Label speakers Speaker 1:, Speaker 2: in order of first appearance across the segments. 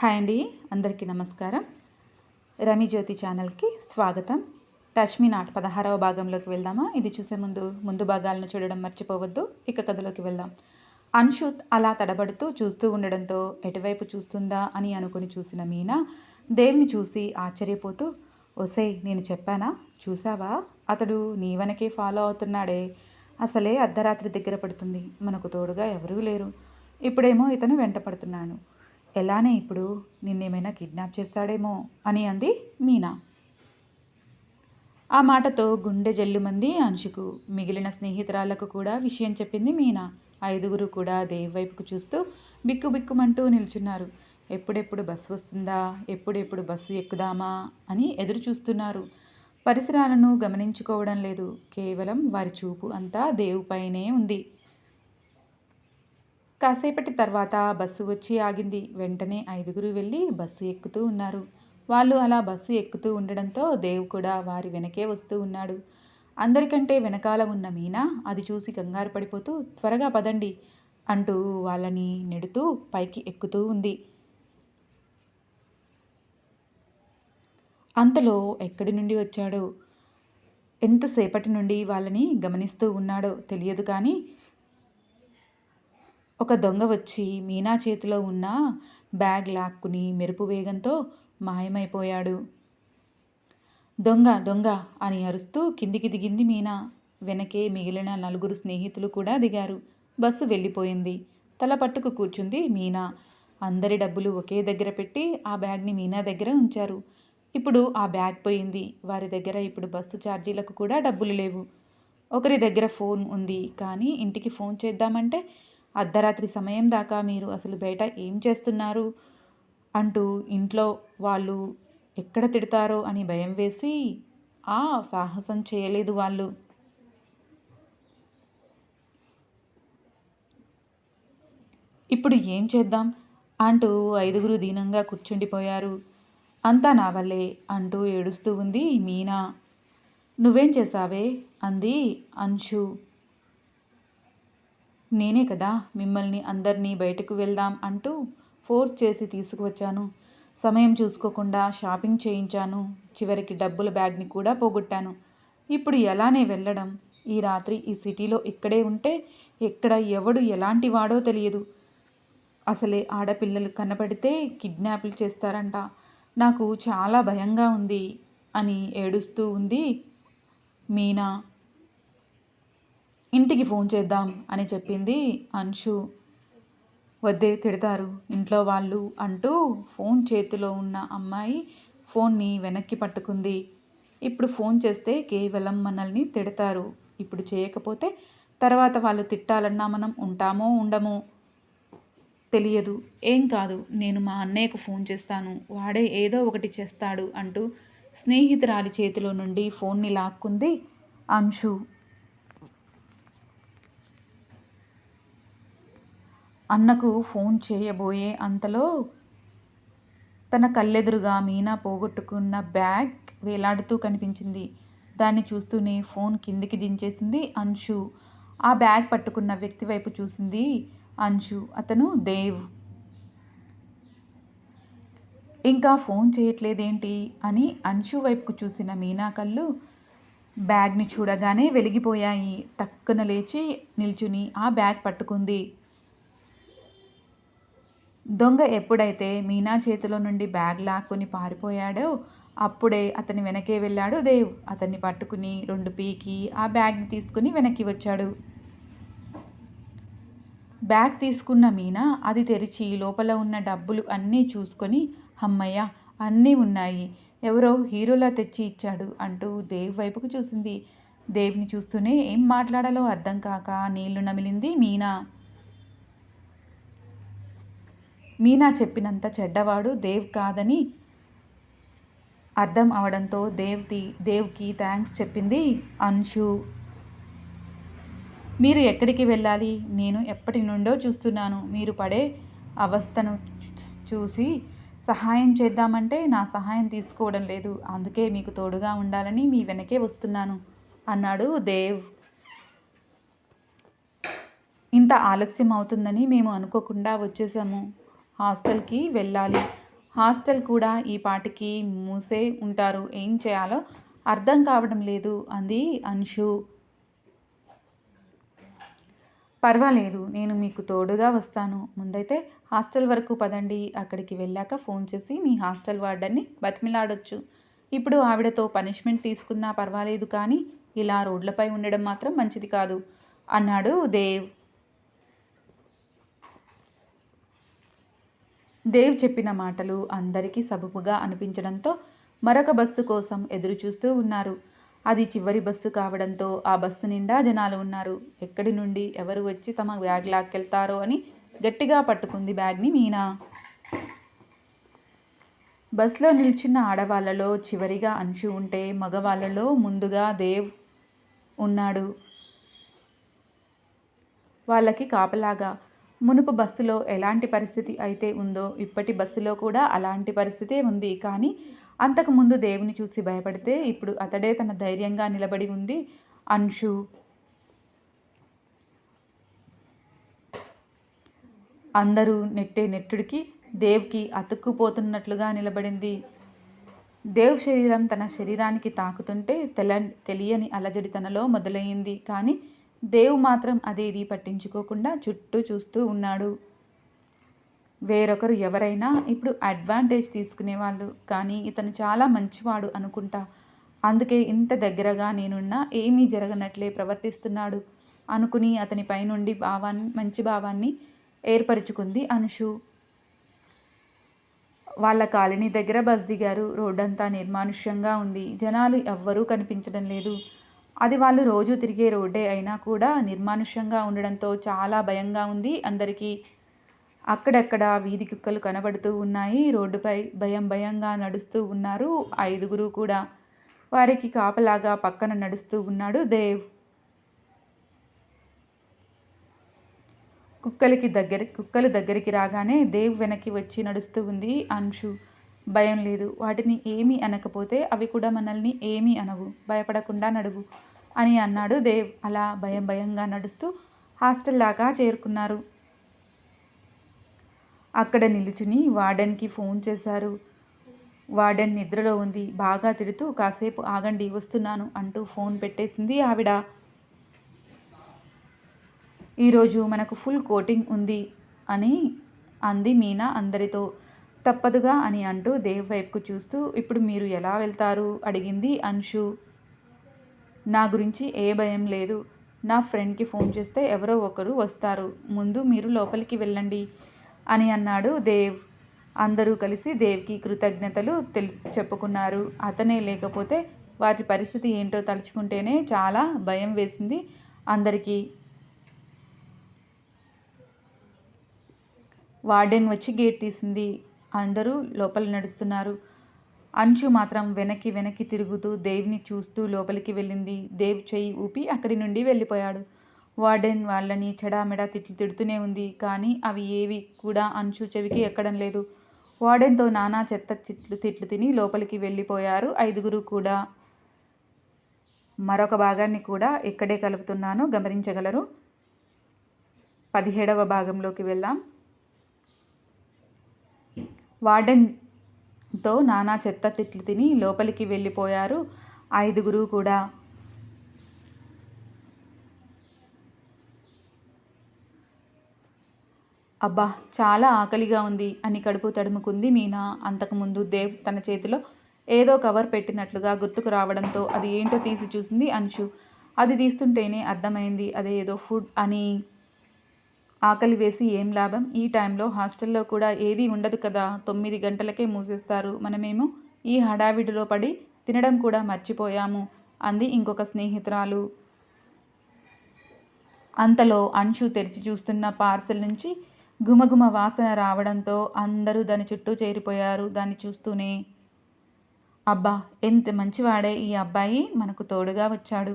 Speaker 1: Hi అండి అందరికీ నమస్కారం. రమి జ్యోతి ఛానల్కి స్వాగతం. టచ్ మీ నాట్ పదహారవ భాగంలోకి వెళ్దామా? ఇది చూసే ముందు ముందు భాగాలను చూడడం మర్చిపోవద్దు ఇక కథలోకి వెళ్దాం. అన్షుత్ అలా తడబడుతూ చూస్తూ ఉండడంతో ఎటువైపు చూస్తుందా అని అనుకుని చూసిన మీనా దేవ్ని చూసి ఆశ్చర్యపోతూ ఒసేయ్ నేను చెప్పానా? చూసావా? అతడు నీ వెనకే ఫాలో అవుతున్నాడే. అసలే అర్ధరాత్రి దగ్గర పడుతుంది. మనకు తోడుగా ఎవరూ లేరు. ఇప్పుడేమో ఇతను వెంట పడుతున్నాను ఎలానే ఇప్పుడు నిన్నేమైనా కిడ్నాప్ చేస్తాడేమో అని అంది మీనా. ఆ మాటతో గుండె జల్లుమంది అంశుకు మిగిలిన స్నేహితురాళ్ళకు కూడా విషయం చెప్పింది మీనా. ఐదుగురు కూడా దేవ్ వైపుకు చూస్తూ బిక్కు బిక్కుమంటూ నిల్చున్నారు. ఎప్పుడెప్పుడు బస్సు వస్తుందా? ఎప్పుడెప్పుడు బస్సు ఎక్కుదామా? అని ఎదురు చూస్తున్నారు. పరిసరాలను గమనించుకోవడం లేదు. కేవలం వారి చూపు అంతా దేవుపైనే ఉంది. కాసేపటి తర్వాత బస్సు వచ్చి ఆగింది. వెంటనే ఐదుగురు వెళ్ళి బస్సు ఎక్కుతూ ఉన్నారు. వాళ్ళు అలా బస్సు ఎక్కుతూ ఉండడంతో దేవ్ కూడా వారి వెనకే వస్తూ ఉన్నాడు. అందరికంటే వెనకాల ఉన్న మీనా అది చూసి కంగారు పడిపోతూ త్వరగా పదండి అంటూ వాళ్ళని నెడుతూ పైకి ఎక్కుతూ ఉంది. అంతలో ఎక్కడి నుండి వచ్చాడో ఎంతసేపటి నుండి వాళ్ళని గమనిస్తూ ఉన్నాడో తెలియదు కానీ ఒక దొంగ వచ్చి మీనా చేతిలో ఉన్న బ్యాగ్ లాక్కుని మెరుపు వేగంతో మాయమైపోయాడు. దొంగ దొంగ అని అరుస్తూ కిందికి దిగింది మీనా. వెనకే మిగిలిన నలుగురు స్నేహితులు కూడా దిగారు. బస్సు వెళ్ళిపోయింది. తల పట్టుకు కూర్చుంది మీనా. అందరి డబ్బులు ఒకే దగ్గర పెట్టి ఆ బ్యాగ్ని మీనా దగ్గర ఉంచారు. ఇప్పుడు ఆ బ్యాగ్ పోయింది. వారి దగ్గర ఇప్పుడు బస్సు ఛార్జీలకు కూడా డబ్బులు లేవు. ఒకరి దగ్గర ఫోన్ ఉంది కానీ ఇంటికి ఫోన్ చేద్దామంటే అర్ధరాత్రి సమయం దాకా మీరు అసలు బయట ఏం చేస్తున్నారు? అంటూ ఇంట్లో వాళ్ళు ఎక్కడ తిడతారో అని భయం వేసి ఆ సాహసం చేయలేదు వాళ్ళు. ఇప్పుడు ఏం చేద్దాం? అంటూ ఐదుగురు దీనంగా కూర్చుండిపోయారు. అంతా నా వల్లే అంటూ ఏడుస్తూ ఉంది మీనా. నువ్వేం చేసావే అంది అంశు. నేనే కదా మిమ్మల్ని అందరినీ బయటకు వెళ్దాం అంటూ ఫోర్స్ చేసి తీసుకువచ్చాను. సమయం చూసుకోకుండా షాపింగ్ చేయించాను. చివరికి డబ్బుల బ్యాగ్ని కూడా పోగొట్టాను. ఇప్పుడు ఎలానే వెళ్ళడం? ఈ రాత్రి ఈ సిటీలో ఇక్కడే ఉంటే ఎక్కడ ఎవడు ఎలాంటి వాడో తెలియదు. అసలే ఆడపిల్లలు కనపడితే కిడ్నాప్లు చేస్తారంట. నాకు చాలా భయంగా ఉంది అని ఏడుస్తూ ఉంది మీనా. ఇంటికి ఫోన్ చేద్దాం అని చెప్పింది అంశు. వద్దే తిడతారు. ఇంట్లో వాళ్ళు అంటూ ఫోన్ చేతిలో ఉన్న అమ్మాయి ఫోన్ని వెనక్కి పట్టుకుంది. ఇప్పుడు ఫోన్ చేస్తే కేవలం మనల్ని తిడతారు. ఇప్పుడు చేయకపోతే తర్వాత వాళ్ళు తిట్టాలన్నా మనం ఉంటామో ఉండమో తెలియదు. ఏం కాదు నేను మా అన్నయ్యకు ఫోన్ చేస్తాను. వాడే ఏదో ఒకటి చేస్తాడు అంటూ స్నేహితురాలి చేతిలో నుండి ఫోన్ని లాక్కుంది అంశు. అన్నకు ఫోన్ చేయబోయే అంతలో తన కళ్ళెదురుగా మీనా పోగొట్టుకున్న బ్యాగ్ వేలాడుతూ కనిపించింది. దాన్ని చూస్తూనే ఫోన్ కిందికి దించేసింది అంశు. ఆ బ్యాగ్ పట్టుకున్న వ్యక్తి వైపు చూసింది అంశు అతను దేవ్. ఇంకా ఫోన్ చేయట్లేదేంటి? అని అంశు వైపుకు చూసిన మీనా కళ్ళు బ్యాగ్ని చూడగానే వెలిగిపోయాయి. టక్కున లేచి నిల్చుని ఆ బ్యాగ్ పట్టుకుంది. దొంగ ఎప్పుడైతే మీనా చేతిలో నుండి బ్యాగ్ లాక్కుని పారిపోయాడో అప్పుడే అతని వెనకే వెళ్ళాడు దేవ్. అతన్ని పట్టుకుని రెండు పీకి ఆ బ్యాగ్ని తీసుకుని వెనక్కి వచ్చాడు. బ్యాగ్ తీసుకున్న మీనా అది తెరిచి లోపల ఉన్న డబ్బులు అన్నీ చూసుకొని అమ్మయ్య అన్నీ ఉన్నాయి. ఎవరో హీరోలా తెచ్చి ఇచ్చాడు అంటూ దేవ్ వైపుకు చూసింది. దేవ్ని చూస్తూనే ఏం మాట్లాడాలో అర్థం కాక నీళ్ళు నమిలింది మీనా. మీనా చెప్పినంత చెడ్డవాడు దేవ్ కాదని అర్థం అవడంతో దేవ్తి దేవ్కి థ్యాంక్స్ చెప్పింది అంశు. మీరు ఎక్కడికి వెళ్ళాలి? నేను ఎప్పటి నుండో చూస్తున్నాను. మీరు పడే అవస్థను చూసి సహాయం చేద్దామంటే నా సహాయం తీసుకోవడం లేదు. అందుకే మీకు తోడుగా ఉండాలని మీ వెనకే వస్తున్నాను అన్నాడు దేవ్. ఇంత ఆలస్యం అవుతుందని మేము అనుకోకుండా వచ్చేసాము హాస్టల్కి వెళ్ళాలి. హాస్టల్ కూడా ఈ పాటికి మూసే ఉంటారు. ఏం చేయాలో అర్థం కావడం లేదు అంది అంశు. పర్వాలేదు నేను మీకు తోడుగా వస్తాను. ముందైతే హాస్టల్ వరకు పదండి. అక్కడికి వెళ్ళాక ఫోన్ చేసి మీ హాస్టల్ వార్డన్ని బతిమిలాడొచ్చు. ఇప్పుడు ఆవిడతో పనిష్మెంట్ తీసుకున్నా పర్వాలేదు కానీ ఇలా రోడ్లపై ఉండడం మాత్రం మంచిది కాదు అన్నాడు దేవ్. దేవ్ చెప్పిన మాటలు అందరికీ సబబుగా అనిపించడంతో మరొక బస్సు కోసం ఎదురు చూస్తూ ఉన్నారు. అది చివరి బస్సు కావడంతో ఆ బస్సు నిండా జనాలు ఉన్నారు. ఎక్కడి నుండి ఎవరు వచ్చి తమ బ్యాగ్ లాక్కెళ్తారో అని గట్టిగా పట్టుకుంది బ్యాగ్ని మీనా. బస్సులో నిల్చున్న ఆడవాళ్ళలో చివరిగా అంశు ఉంటే మగవాళ్ళలో ముందుగా దేవ్ ఉన్నాడు. వాళ్ళకి కాపలాగా మునుపు బస్సులో ఎలాంటి పరిస్థితి అయితే ఉందో ఇప్పటి బస్సులో కూడా అలాంటి పరిస్థితే ఉంది. కానీ అంతకుముందు దేవుని చూసి భయపడితే ఇప్పుడు అతడే తన ధైర్యంగా నిలబడి ఉంది. అంశు. అందరూ నెట్టే నెట్టుడికి దేవ్కి అతుక్కుపోతున్నట్లుగా నిలబడింది. దేవ్ శరీరం తన శరీరానికి తాకుతుంటే తెల తెలియని అలజడి తనలో మొదలయ్యింది. కానీ దేవ్ మాత్రం అదేది పట్టించుకోకుండా చుట్టూ చూస్తూ ఉన్నాడు. వేరొకరు ఎవరైనా ఇప్పుడు అడ్వాంటేజ్ తీసుకునేవాళ్ళు కానీ ఇతను చాలా మంచివాడు అనుకుంటా. అందుకే ఇంత దగ్గరగా నేనున్నా ఏమీ జరగనట్లే ప్రవర్తిస్తున్నాడు అనుకుని అతని పైనుండి భావాన్ని మంచి భావాన్ని ఏర్పరుచుకుంది అనుషు. వాళ్ళ కాలనీ దగ్గర బస్ దిగారు. రోడ్డంతా నిర్మానుష్యంగా ఉంది. జనాలు ఎవ్వరూ కనిపించడం లేదు. అది వాళ్ళు రోజు తిరిగే రోడ్డే అయినా కూడా నిర్మానుష్యంగా ఉండడంతో చాలా భయంగా ఉంది. అందరికీ అక్కడక్కడ వీధి కుక్కలు కనబడుతూ ఉన్నాయి. రోడ్డుపై భయం భయంగా నడుస్తూ ఉన్నారు. ఐదుగురు కూడా వారికి కాపలాగా పక్కన నడుస్తూ ఉన్నాడు దేవ్. కుక్కలకి దగ్గర కుక్కలు దగ్గరికి రాగానే దేవ్ వెనక్కి వచ్చి నడుస్తూ ఉంది. అంశు భయం లేదు. వాటిని ఏమీ అనకపోతే అవి కూడా మనల్ని ఏమీ అనవు. భయపడకుండా నడువు. అని అన్నాడు దేవ్. అలా భయం భయంగా నడుస్తూ హాస్టల్ దాకా చేరుకున్నారు. అక్కడ నిలుచుని వార్డెన్కి ఫోన్ చేశారు. వార్డెన్ నిద్రలో ఉంది. బాగా తిడుతూ కాసేపు ఆగండి వస్తున్నాను అంటూ ఫోన్ పెట్టేసింది ఆవిడ. ఈరోజు మనకు ఫుల్ కోటింగ్ ఉంది అని అంది మీనా అందరితో. తప్పదుగా అని అంటూ దేవ్ వైపుకు చూస్తూ ఇప్పుడు మీరు ఎలా వెళ్తారు? అడిగింది అంశు. నా గురించి ఏ భయం లేదు. నా ఫ్రెండ్కి ఫోన్ చేస్తే ఎవరో ఒకరు వస్తారు. ముందు మీరు లోపలికి వెళ్ళండి అని అన్నాడు దేవ్. అందరూ కలిసి దేవ్కి కృతజ్ఞతలు తెల్ చెప్పుకున్నారు. అతనే లేకపోతే వాటి పరిస్థితి ఏంటో తలుచుకుంటేనే చాలా భయం వేసింది అందరికీ. వార్డెన్ వచ్చి గేట్ తీసింది. అందరూ లోపల నడుస్తున్నారు. అంశు మాత్రం వెనక్కి వెనక్కి తిరుగుతూ దేవ్ని చూస్తూ లోపలికి వెళ్ళింది. దేవ్ చెయ్యి ఊపి అక్కడి నుండి వెళ్ళిపోయాడు. వార్డెన్ వాళ్ళని చెడామెడా తిట్లు తిడుతూనే ఉంది. కానీ అవి ఏవి కూడా అంచు చెవికి ఎక్కడం లేదు. వార్డెన్తో నానా చెత్త చిట్లు తిట్లు తిని లోపలికి వెళ్ళిపోయారు. ఐదుగురు కూడా మరొక భాగాన్ని కూడా ఇక్కడే కలుపుతున్నాను. గమనించగలరు? పదిహేడవ భాగంలోకి వెళ్దాం. తో నానా చెత్త తిట్లు తిని లోపలికి వెళ్ళిపోయారు ఐదుగురు కూడా. అబ్బా చాలా ఆకలిగా ఉంది అని కడుపు తడుముకుంది మీనా. అంతకుముందు దేవ్ తన చేతిలో ఏదో కవర్ పెట్టినట్లుగా గుర్తుకు రావడంతో అది ఏంటో తీసి చూసింది అంశు. అది తీస్తుంటేనే అర్థమైంది అదే ఏదో ఫుడ్ అని. ఆకలి వేసి ఏం లాభం? ఈ టైంలో హాస్టల్లో కూడా ఏదీ ఉండదు కదా? తొమ్మిది గంటలకే మూసేస్తారు. మనమేమో ఈ హడావిడిలో పడి తినడం కూడా మర్చిపోయాము అంది ఇంకొక స్నేహితురాలు. అంతలో అంశు తెరిచి చూస్తున్న పార్సెల్ నుంచి గుమగుమ వాసన రావడంతో అందరూ దాని చుట్టూ చేరిపోయారు. దాన్ని చూస్తూనే అబ్బా ఎంత మంచివాడే ఈ అబ్బాయి. మనకు తోడుగా వచ్చాడు.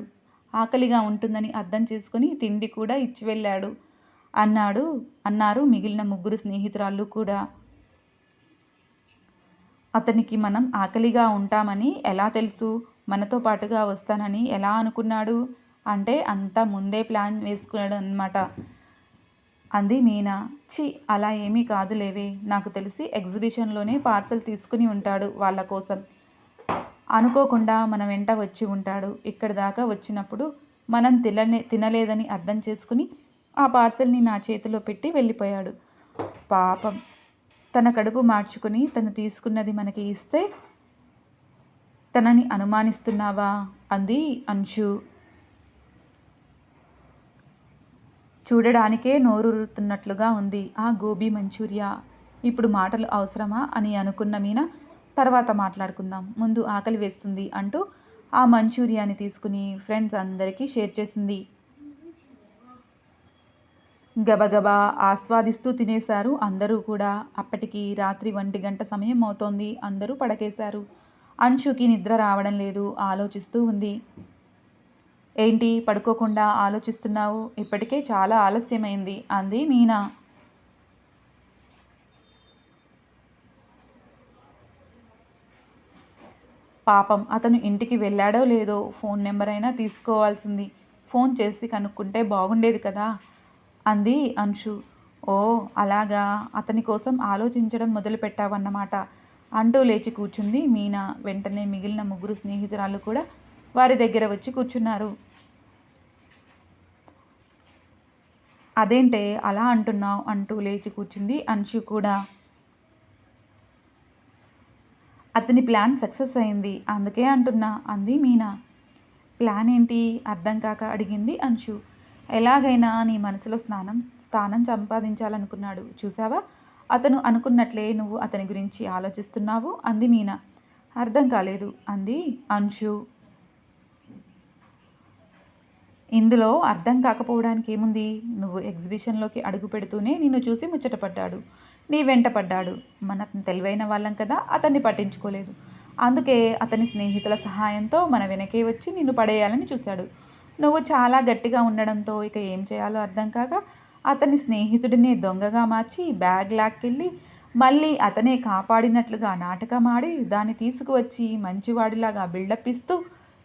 Speaker 1: ఆకలిగా ఉంటుందని అర్థం చేసుకుని తిండి కూడా ఇచ్చి వెళ్ళాడు. అన్నాడు. అన్నారు. మిగిలిన ముగ్గురు స్నేహితురాళ్ళు కూడా. అతనికి మనం ఆకలిగా ఉంటామని ఎలా తెలుసు? మనతో పాటుగా వస్తానని ఎలా అనుకున్నాడు? అంటే అంతా ముందే ప్లాన్ వేసుకున్నాడు అనమాట అంది మీనా. చి అలా ఏమీ కాదులేవే. నాకు తెలిసి ఎగ్జిబిషన్లోనే పార్సల్ తీసుకుని ఉంటాడు వాళ్ళ కోసం. అనుకోకుండా మన వెంట వచ్చి ఉంటాడు. ఇక్కడ దాకా వచ్చినప్పుడు మనం తినలే తినలేదని అర్థం చేసుకుని ఆ పార్సల్ని నా చేతిలో పెట్టి వెళ్ళిపోయాడు. పాపం. తన కడుపు మార్చుకుని తను తీసుకున్నది మనకి ఇస్తే తనని అనుమానిస్తున్నావా? అంది అంశు. చూడడానికే నోరూరుతున్నట్లుగా ఉంది. ఆ గోబీ మంచూరియా. ఇప్పుడు మాటలు అవసరమా? అని అనుకున్న మీన తర్వాత మాట్లాడుకుందాం. ముందు ఆకలి వేస్తుంది అంటూ ఆ మంచూరియాని తీసుకుని ఫ్రెండ్స్ అందరికీ షేర్ చేసింది. గబగబా ఆస్వాదిస్తూ తినేశారు. అందరూ కూడా అప్పటికి రాత్రి ఒంటి గంట సమయం అవుతోంది. అందరూ పడకేశారు. అంశుకి నిద్ర రావడం లేదు. ఆలోచిస్తూ ఉంది. ఏంటి? పడుకోకుండా ఆలోచిస్తున్నావు? ఇప్పటికే చాలా ఆలస్యమైంది అంది మీనా. పాపం అతను ఇంటికి వెళ్ళాడో లేదో ఫోన్ నెంబర్ అయినా తీసుకోవాల్సింది. ఫోన్ చేసి కనుక్కుంటే బాగుండేది కదా. అంది అంశు. ఓ అలాగా? అతని కోసం ఆలోచించడం మొదలుపెట్టావన్నమాట. అంటూ లేచి కూర్చుంది మీనా. వెంటనే మిగిలిన ముగ్గురు స్నేహితురాలు కూడా వారి దగ్గర వచ్చి కూర్చున్నారు. అదేంటే అలా అంటున్నావు? అంటూ లేచి కూర్చుంది అంశు కూడా. అతని ప్లాన్ సక్సెస్ అయింది. అందుకే అంటున్నా అంది మీనా. ప్లాన్ ఏంటి? అర్థం కాక అడిగింది అంశు. ఎలాగైనా నీ మనసులో స్నానం స్థానం సంపాదించాలనుకున్నాడు. చూసావా అతను అనుకున్నట్లే నువ్వు అతని గురించి ఆలోచిస్తున్నావు అంది మీనా. అర్థం కాలేదు అంది అంశు. ఇందులో అర్థం కాకపోవడానికి ఏముంది? నువ్వు ఎగ్జిబిషన్లోకి అడుగు పెడుతూనే నిన్ను చూసి ముచ్చటపడ్డాడు నీ వెంట పడ్డాడు. మన తెలివైన వాళ్ళం కదా అతన్ని పట్టించుకోలేదు. అందుకే అతని స్నేహితుల సహాయంతో మన వెనకే వచ్చి నిన్ను పడేయాలని చూశాడు. నువ్వు చాలా గట్టిగా ఉండడంతో ఇక ఏం చేయాలో అర్థం కాక అతని స్నేహితుడిని దొంగగా మార్చి బ్యాగ్ లాక్కెళ్ళి మళ్ళీ అతనే కాపాడినట్లుగా నాటకం ఆడి దాన్ని తీసుకువచ్చి మంచివాడిలాగా బిల్డప్ ఇస్తూ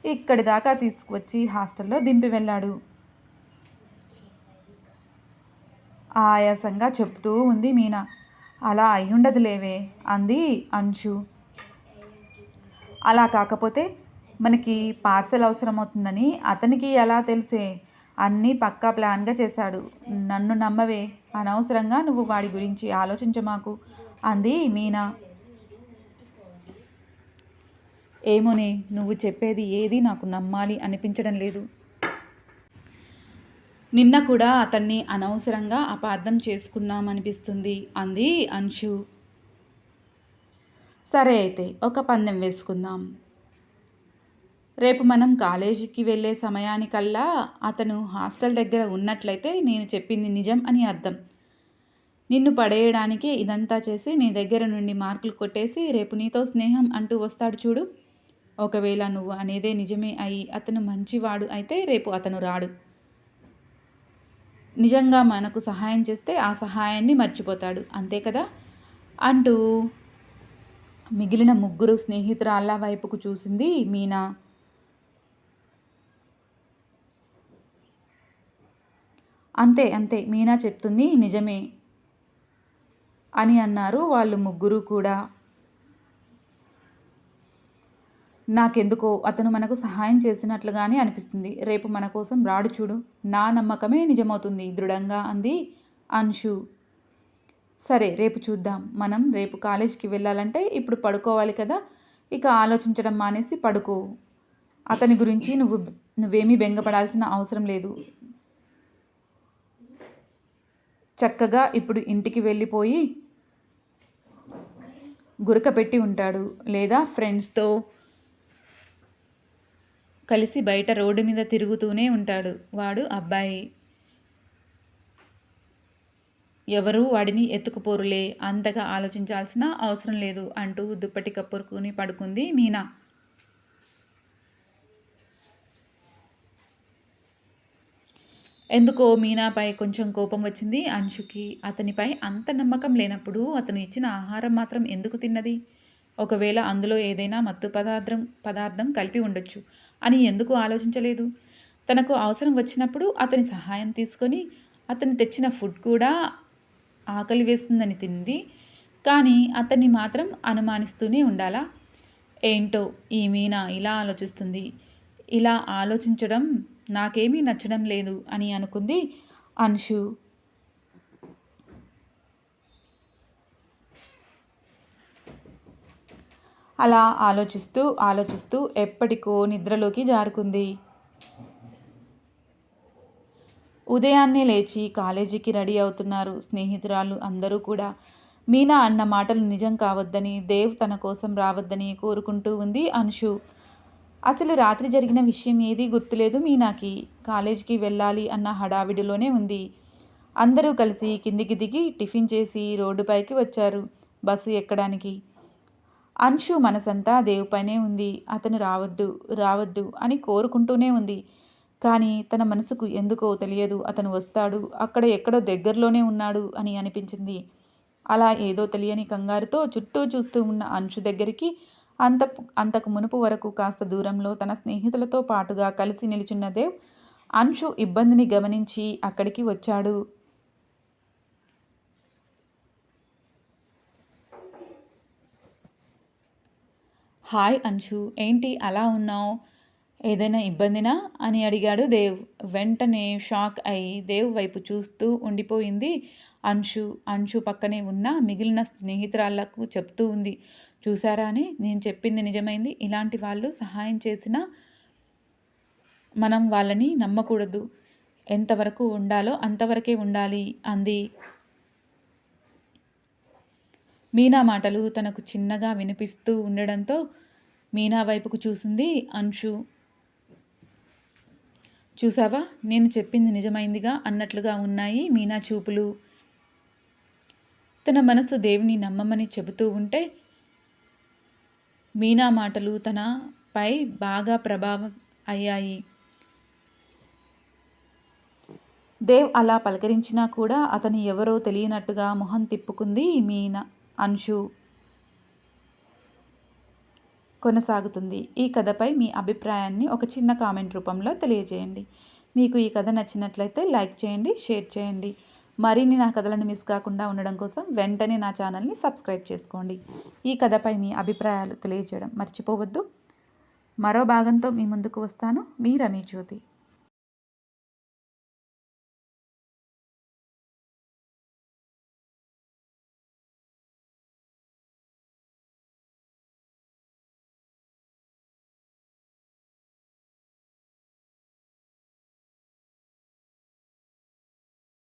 Speaker 1: ఇక్కడి దాకా తీసుకువచ్చి హాస్టల్లో దింపి వెళ్ళాడు. ఆయాసంగా చెప్తూ ఉంది మీనా. అలా అయ్యుండదులేవే అంది అంశు. అలా కాకపోతే మనకి పార్సెల్ అవసరమవుతుందని అతనికి ఎలా తెలిసే? అన్నీ పక్కా ప్లాన్గా చేశాడు. నన్ను నమ్మవే. అనవసరంగా నువ్వు వాడి గురించి ఆలోచించమాకు అంది మీనా. ఏమోనే నువ్వు చెప్పేది ఏది నాకు నమ్మాలి అనిపించడం లేదు. నిన్న కూడా అతన్ని అనవసరంగా అపార్థం చేసుకున్నామనిపిస్తుంది అంది అంశు. సరే అయితే ఒక పందెం వేసుకుందాం. రేపు మనం కాలేజీకి వెళ్ళే సమయానికల్లా అతను హాస్టల్ దగ్గర ఉన్నట్లయితే నేను చెప్పింది నిజం అని అర్థం. నిన్ను పడేయడానికి ఇదంతా చేసి నీ దగ్గర నుండి మార్కులు కొట్టేసి రేపు నీతో స్నేహం అంటూ వస్తాడు చూడు. ఒకవేళ నువ్వు అనేదే నిజమే అయి అతను మంచివాడు అయితే రేపు అతను రాడు. నిజంగా మనకు సహాయం చేస్తే ఆ సహాయాన్ని మర్చిపోతాడు. అంతే కదా? అంటూ మిగిలిన ముగ్గురు స్నేహితురాళ్ళ వైపుకు చూసింది మీనా. అంతే అంతే మీనా చెప్తుంది నిజమే అని అన్నారు వాళ్ళు ముగ్గురు కూడా. నాకెందుకో అతను మనకు సహాయం చేసినట్లుగానే అనిపిస్తుంది. రేపు మన కోసం రాడు చూడు. నా నమ్మకమే నిజమవుతుంది దృఢంగా అంది అంశు. సరే రేపు చూద్దాం. మనం రేపు కాలేజీకి వెళ్ళాలంటే ఇప్పుడు పడుకోవాలి కదా. ఇక ఆలోచించడం మానేసి పడుకో. అతని గురించి నువ్వు నువ్వేమీ బెంగపడాల్సిన అవసరం లేదు. చక్కగా ఇప్పుడు ఇంటికి వెళ్ళిపోయి గురక పెట్టి ఉంటాడు లేదా ఫ్రెండ్స్తో కలిసి బయట రోడ్డు మీద తిరుగుతూనే ఉంటాడు. వాడు అబ్బాయి. ఎవరూ వాడిని ఎత్తుకుపోరులే. అంతగా ఆలోచించాల్సిన అవసరం లేదు అంటూ దుప్పటి కప్పుకుని పడుకుంది మీనా. ఎందుకో మీనాపై కొంచెం కోపం వచ్చింది. అంశుకి అతనిపై అంత నమ్మకం లేనప్పుడు అతను ఇచ్చిన ఆహారం మాత్రం ఎందుకు తిన్నది? ఒకవేళ అందులో ఏదైనా మత్తు పదార్థం పదార్థం కలిపి ఉండొచ్చు అని ఎందుకు ఆలోచించలేదు? తనకు అవసరం వచ్చినప్పుడు అతని సహాయం తీసుకొని అతను తెచ్చిన ఫుడ్ కూడా ఆకలి వేస్తుందని తింది. కానీ అతన్ని మాత్రం అనుమానిస్తూనే ఉండాలా? ఏంటో ఈ మీనా ఇలా ఆలోచిస్తుంది. ఇలా ఆలోచించడం నాకేమీ నచ్చడం లేదు అని అనుకుంది అన్షు అలా ఆలోచిస్తూ ఆలోచిస్తూ ఎప్పటికో నిద్రలోకి జారుకుంది. ఉదయాన్నే లేచి కాలేజీకి రెడీ అవుతున్నారు స్నేహితురాలు అందరూ కూడా. మీనా అన్న మాటలు నిజం కావద్దని దేవ్ తన కోసం రావద్దని కోరుకుంటూ ఉంది అన్షు అసలు రాత్రి జరిగిన విషయం ఏదీ గుర్తులేదు. మీనాకి కాలేజీకి వెళ్ళాలి అన్న హడావిడిలోనే ఉంది. అందరూ కలిసి కిందికి దిగి టిఫిన్ చేసి రోడ్డుపైకి వచ్చారు. బస్సు ఎక్కడానికి? అన్షు మనసంతా దేవుపైనే ఉంది. అతను రావద్దు రావద్దు అని కోరుకుంటూనే ఉంది. కానీ తన మనసుకు ఎందుకో తెలియదు. అతను వస్తాడు అక్కడ ఎక్కడో దగ్గరలోనే ఉన్నాడు అని అనిపించింది. అలా ఏదో తెలియని కంగారుతో చుట్టూ చూస్తూ ఉన్న అంశు దగ్గరికి అంత అంతకు మునుపు వరకు కాస్త దూరంలో తన స్నేహితులతో పాటుగా కలిసి నిలిచున్న దేవ్ అంశు ఇబ్బందిని గమనించి అక్కడికి వచ్చాడు. హాయ్ అంశు ఏంటి అలా ఉన్నావు? ఏదైనా ఇబ్బందినా? అని అడిగాడు దేవ్. వెంటనే షాక్ అయి దేవ్ వైపు చూస్తూ ఉండిపోయింది అంశు. అంశు పక్కనే ఉన్న మిగిలిన స్నేహితురాళ్ళకు చెప్తూ ఉంది. చూసారా అని నేను చెప్పింది నిజమైంది. ఇలాంటి వాళ్ళు సహాయం చేసిన మనం వాళ్ళని నమ్మకూడదు. ఎంతవరకు ఉండాలో అంతవరకే ఉండాలి అంది. మీనా మాటలు తనకు చిన్నగా వినిపిస్తూ ఉండడంతో మీనా వైపుకు చూసింది అంశు. చూసావా? నేను చెప్పింది నిజమైందిగా అన్నట్లుగా ఉన్నాయి మీనా చూపులు. తన మనసు దేవుని నమ్మమని చెబుతూ ఉంటే మీనా మాటలు తనపై బాగా ప్రభావం అయ్యాయి. దేవ్ అలా పలకరించినా కూడా అతను ఎవరో తెలియనట్టుగా మొహం తిప్పుకుంది మీనా అంశు. కొనసాగుతుంది. ఈ కథపై మీ అభిప్రాయాన్ని ఒక చిన్న కామెంట్ రూపంలో తెలియజేయండి. మీకు ఈ కథ నచ్చినట్లయితే లైక్ చేయండి షేర్ చేయండి. మరిన్ని నా కథలను మిస్ కాకుండా ఉండడం కోసం వెంటనే నా ఛానల్ని సబ్స్క్రైబ్ చేసుకోండి. ఈ కథపై మీ అభిప్రాయాలు తెలియజేయడం మర్చిపోవద్దు. మరో భాగంతో మీ ముందుకు వస్తాను. మీ రమీ జ్యోతి.